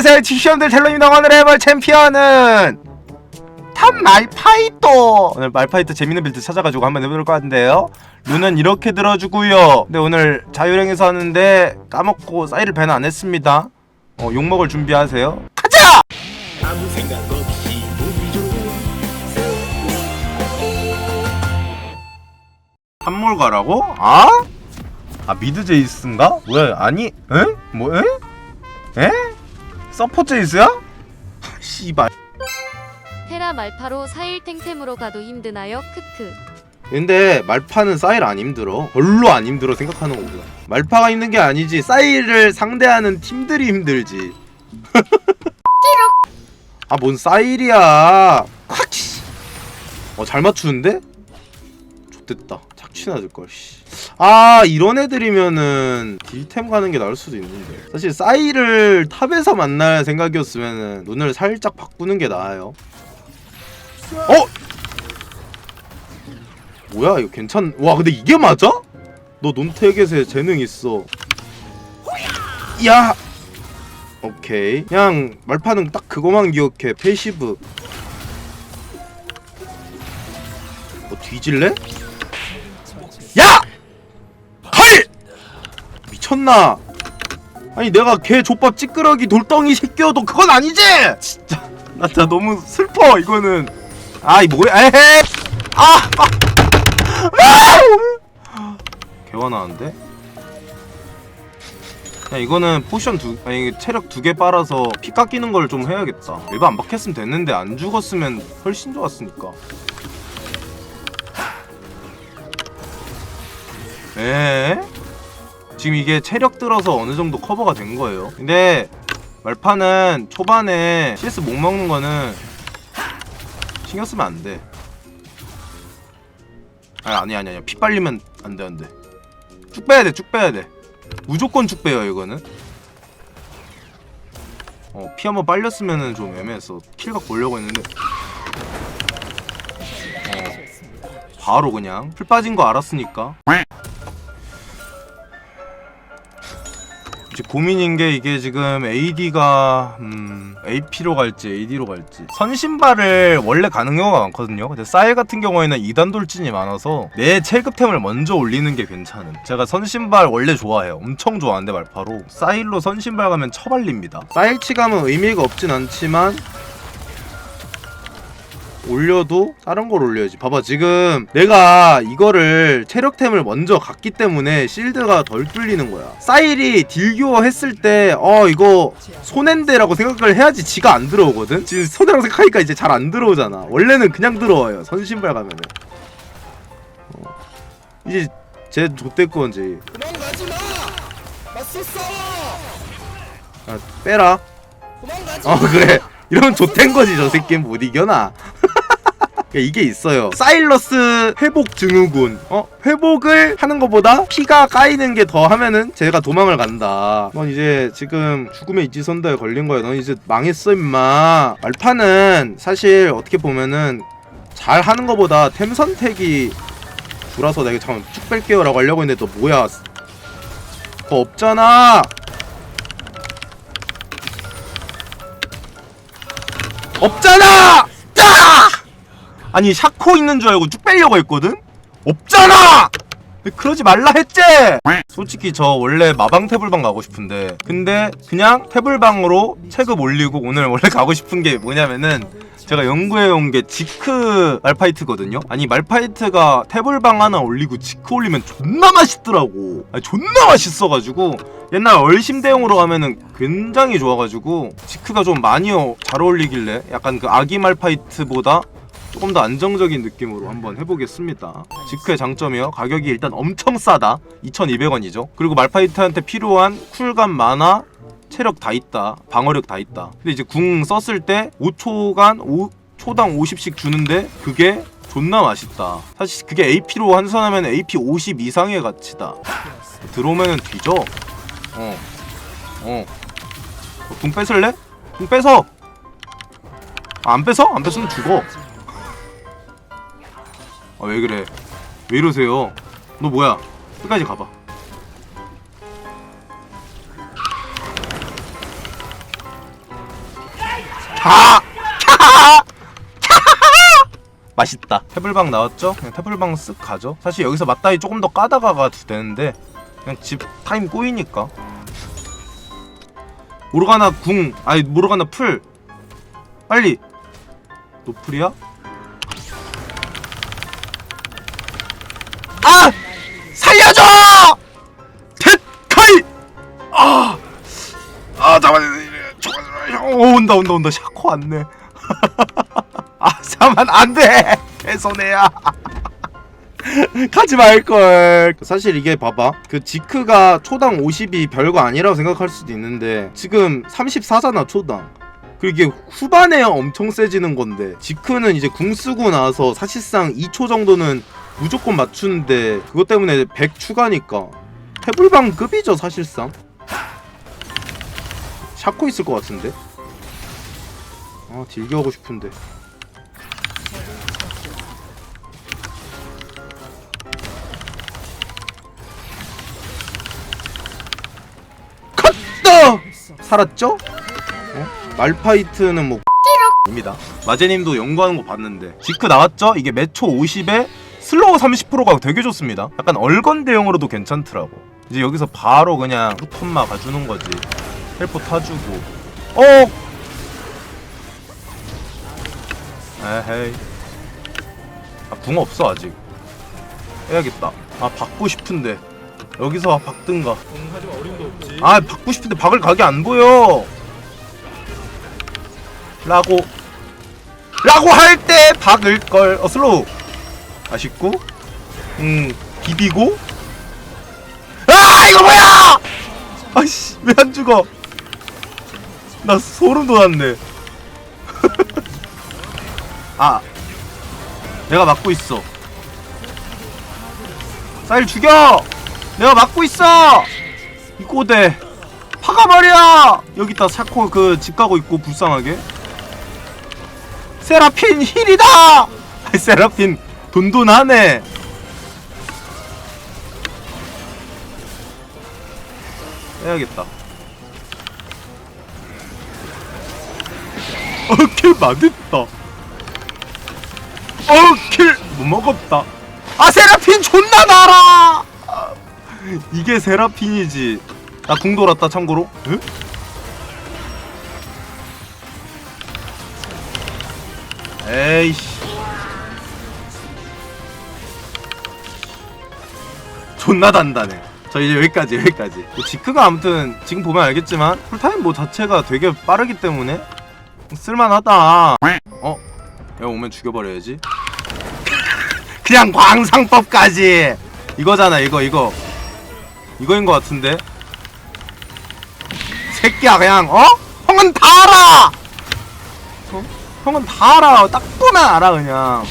안녕하세요 지시험들 텔로입니다 오늘 해볼 챔피언은 탑 말파이토 오늘 말파이토 재밌는 빌드 찾아가지고 한번 해볼 것 같은데요 룬은 이렇게 들어주고요 근데 오늘 자유랭에서 하는데 까먹고 사이를 밴안 했습니다 어, 욕먹을 준비하세요 가자! 아무 생각 없이 한몰 가라고? 아? 아 미드 제이스인가? 뭐야 아니 에? 뭐 에? 에? 서포 제이스야? 아, 씨발. 테라 말파로 4일 탱템으로 가도 힘드나요? 크크. 근데 말파는 사일 안 힘들어. 별로 안 힘들어 생각하는 거보다 말파가 힘든 게 아니지. 사일을 상대하는 팀들이 힘들지. 아 뭔 사일이야. 어잘 맞추는데? 좋됐다. 착취나 들걸 아 이런 애들이면은 딜템 가는 게 나을 수도 있는데 사실 사일을 탑에서 만날 생각이었으면은 눈을 살짝 바꾸는 게 나아요 어? 뭐야 이거 괜찮 와 근데 이게 맞아? 너 논태겟에 재능 있어 야 오케이 그냥 말파는 딱 그거만 기억해 패시브 뭐 뒤질래? 미쳤나? 아니 내가 걔 족밥 찌끄러기 돌덩이 새끼여도 그건 아니지! 진짜 나 진짜 너무 슬퍼 이거는 아이 뭐야 에헤 아! 아! 아! 개화나는데? 야 이거는 포션 두 아니 체력 두 개 빨아서 피 깎이는 걸 좀 해야겠다 일반 안 박혔으면 됐는데 안 죽었으면 훨씬 좋았으니까 에? 지금 이게 체력 들어서 어느 정도 커버가 된 거예요. 근데 말파는 초반에 CS 못 먹는 거는 신경 쓰면 안 돼. 아니 아니 아니 아니. 피 빨리면 안 돼 안 돼. 쭉 빼야 돼 쭉 빼야 돼. 무조건 쭉 빼요 이거는. 어 피 한번 빨렸으면은 좀 애매했어. 킬각 보려고 했는데. 어 바로 그냥 풀 빠진 거 알았으니까 이제 고민인 게 이게 지금 AD가 음, AP로 갈지 AD로 갈지. 선신발을 원래 가는 경우가 많거든요. 근데 사일 같은 경우에는 2단 돌진이 많아서 내 체급템을 먼저 올리는 게 괜찮은. 제가 선신발 원래 좋아해요. 엄청 좋아하는데 말파로. 사일로 선신발 가면 처발립니다. 사일치 가면 의미가 없진 않지만 올려도 다른 걸 올려야지. 봐봐 지금 내가 이거를 체력템을 먼저 갔기 때문에 실드가 덜 뚫리는 거야. 사일이 딜교어 했을 때 어 이거 손해인데라고 생각을 해야지 지가 안 들어오거든. 지금 손해라고 생각하니까 이제 잘 안 들어오잖아. 원래는 그냥 들어와요. 선신발 가면은. 어. 이제. 도망가지 마! 맞섰어! 아, 빼라. 어 그래. 이러면 좆된 거지 저 새끼는 못 이겨나. 그러니까 이게 있어요. 사일러스 회복 증후군. 어? 회복을 하는 것보다 피가 까이는 게 더 하면은 제가 도망을 간다. 넌 이제 지금 죽음의 이지선다에 걸린 거야. 넌 이제 망했어 임마. 말파는 사실 어떻게 보면은 잘 하는 것보다 템 선택이 줄어서 내가 잠깐 쭉 뺄게요 라고 하려고 했는데 너 뭐야? 더 없잖아. 없잖아! 짜! 아니 샤코 있는 줄 알고 쭉 빼려고 했거든? 없잖아! 근데 그러지 말라 했지! 솔직히 저 원래 마방 태블방 가고 싶은데 근데 그냥 태블방으로 체급 올리고 오늘 원래 가고 싶은 게 뭐냐면은 제가 연구해온 게 지크 말파이트거든요? 아니 말파이트가 태블방 하나 올리고 지크 올리면 존나 맛있더라고 아니 존나 맛있어가지고 옛날 얼심 대용으로 가면은 굉장히 좋아가지고 지크가 좀 많이 어- 잘 어울리길래 약간 그 아기 말파이트보다 조금 더 안정적인 느낌으로 한번 해보겠습니다. 지크의 장점이요. 가격이 일단 엄청 싸다. 2,200원이죠. 그리고 말파이트한테 필요한 쿨감 많아. 체력 다 있다. 방어력 다 있다. 근데 이제 궁 썼을 때 5초간 5 초당 50씩 주는데 그게 존나 맛있다. 사실 그게 AP로 환산하면 AP 50 이상의 가치다. 들어오면은 뒤져. 어. 어. 어, 궁 뺏을래? 궁 뺏어! 아, 안 뺏어? 안 뺏으면 죽어. 아, 왜 그래? 왜 이러세요? 너 뭐야? 끝까지 가봐. 다 맛있다 태블방 나왔죠? 그냥 태블방 쓱 가죠 사실 여기서 맞다이 조금 더 까다가 가도 되는데 그냥 집 타임 꼬이니까 모르가나 궁 아니 모르가나 풀 빨리 노플이야? 아! 살려줘! 데카이! 아! 아 잠깐만 어, 온다 온다 온다 샤코 왔네 아 잠만 안 돼 개손해야 가지 말걸 사실 이게 봐봐 그 지크가 초당 50이 별거 아니라고 생각할 수도 있는데 지금 34잖아 초당 그리고 이게 후반에 엄청 세지는 건데 지크는 이제 궁 쓰고 나서 사실상 2초 정도는 무조건 맞추는데 그것 때문에 100 추가니까 태블방급이죠 사실상 샤코 있을 것 같은데 아 딜기 하고 싶은데 컷다 살았죠? 어? 말파이트는 뭐 입니다. 마제님도 연구하는 거 봤는데 지크 나왔죠? 이게 매초 50에 슬로우 30%가 되게 좋습니다. 약간 얼건 대용으로도 괜찮더라고. 이제 여기서 바로 그냥 루컨마 가주는 거지. 헬포 타주고. 어! 에헤이. 아, 궁 없어 아직. 해야겠다. 아 받고 싶은데 여기서 박든가. 어림도 없지 아 받고 싶은데 박을 각이 안 보여 라고 라고 할 때 박을 걸 어 슬로우 아쉽고 음 비비고. 아 이거 뭐야! 아씨 왜 안 죽어? 나 소름 돋았네. 아 내가 막고 있어. 쌀 죽여! 내가 막고 있어! 이 꼬대. 파가버려 여기 있다 샤코 그 집 가고 있고 불쌍하게. 세라핀 힐이다! 세라핀 돈돈하네 해야겠다 어킬 맞았다 어킬 못 먹었다 아 세라핀 존나 날아 이게 세라핀이지. 나 궁 돌았다 참고로. 응? 에이씨. 존나 단단해. 저 이제 여기까지 여기까지. 뭐 지크가 아무튼 지금 보면 알겠지만 풀타임 뭐 자체가 되게 빠르기 때문에 쓸만하다. 어? 야 오면 죽여버려야지. 그냥 광상법까지. 이거잖아 이거 이거. 이거인 것 같은데 새끼야 그냥 어? 형은 다 알아 어? 형은 다 알아 딱 보면 알아 그냥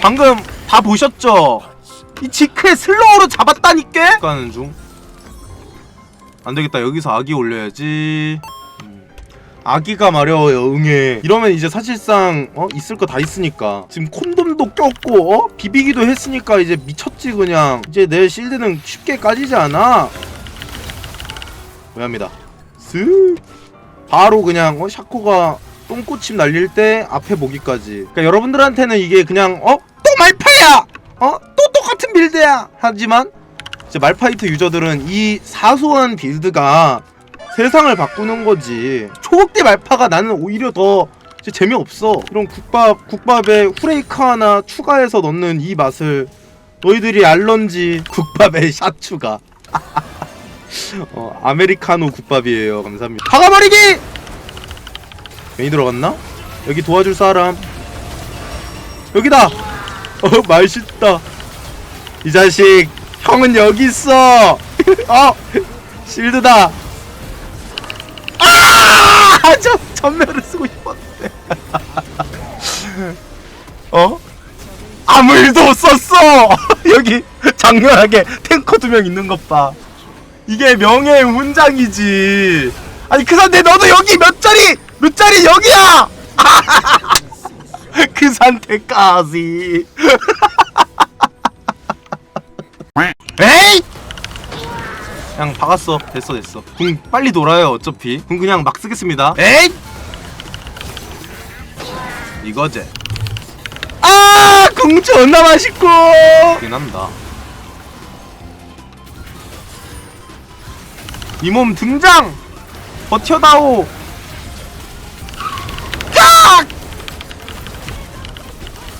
방금 다 보셨죠? 이 지크의 슬로우로 잡았다니까? 가는 중 안 되겠다 여기서 아기 올려야지 음. 아기가 마려워요 응애 이러면 이제 사실상 어 있을 거 다 있으니까 지금 콘돔도 꼈고 어? 비비기도 했으니까 이제 미쳤지 그냥 이제 내 실드는 쉽게 까지지 않아 왜합니다 쓱 바로 그냥 어 샤코가 똥꼬침 날릴 때 앞에 보기까지 그러니까 여러분들한테는 이게 그냥 어? 또 말파야! 어? 빌드야! 하지만 이제 말파이트 유저들은 이 사소한 빌드가 세상을 바꾸는 거지. 초록대 말파가 나는 오히려 더 재미없어. 이런 국밥 국밥에 후레이크 하나 추가해서 넣는 이 맛을 너희들이 알런지 국밥에 샷 추가. 어, 아메리카노 국밥이에요. 감사합니다. 박아버리기! 괜히 들어갔나? 여기 도와줄 사람. 여기다. 어 맛있다. 이 자식 형은 여기 있어. 어 실드다. 아! 저 전멸을 쓰고 싶었는데. 어? 아무 일도 없었어. 여기 장렬하게 탱커 두 명 있는 것 봐. 이게 명예의 훈장이지. 아니 그 상태 너도 여기 몇 자리 몇 자리 여기야. 그 상태까지. 에이! 그냥 박았어. 됐어, 됐어. 궁 빨리 돌아요, 어차피. 궁 그냥 막 쓰겠습니다. 에이! 이거제 아! 궁 존나 맛있고 긴 한다 이 몸 등장! 버텨다오 깍!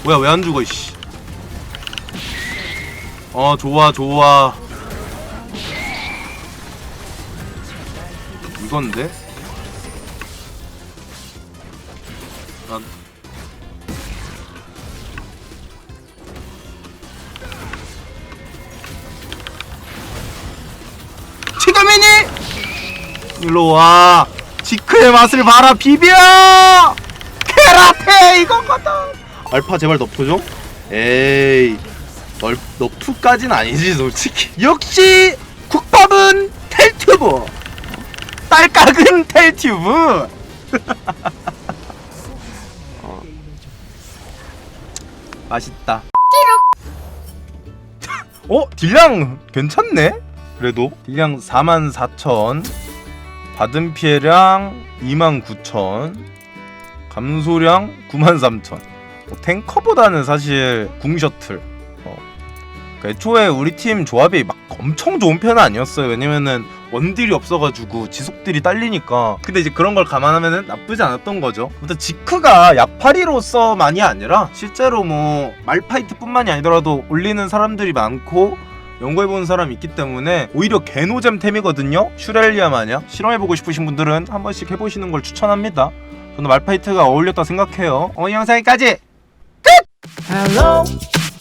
뭐야 왜 안 죽어 이씨 어 좋아 좋아 이건데? 아, 지금이니? 일로 와 지크의 맛을 봐라 비벼 케라페 이거거든 알파 제발 넙토죠? 에이 널, 넙투까진 아니지 솔직히 역시 국밥은 텔튜브 딸깍은 텔튜브 어. 맛있다 어? 딜량 괜찮네? 그래도 딜량 44,000 받은 피해량 29,000 감소량 93,000 뭐 탱커보다는 사실 궁 셔틀 어. 그 애초에 우리 팀 조합이 막 엄청 좋은 편은 아니었어요. 왜냐면은 원딜이 없어가지고 지속딜이 딸리니까. 근데 이제 그런 걸 감안하면은 나쁘지 않았던 거죠. 아무튼 지크가 약파리로서만이 아니라 실제로 뭐 말파이트 뿐만이 아니더라도 올리는 사람들이 많고 연구해보는 사람이 있기 때문에 오히려 개노잼템이거든요. 슈렐리아 마냥. 실험해보고 싶으신 분들은 한 번씩 해보시는 걸 추천합니다. 저는 말파이트가 어울렸다 생각해요. 어, 이 영상까지! Hello,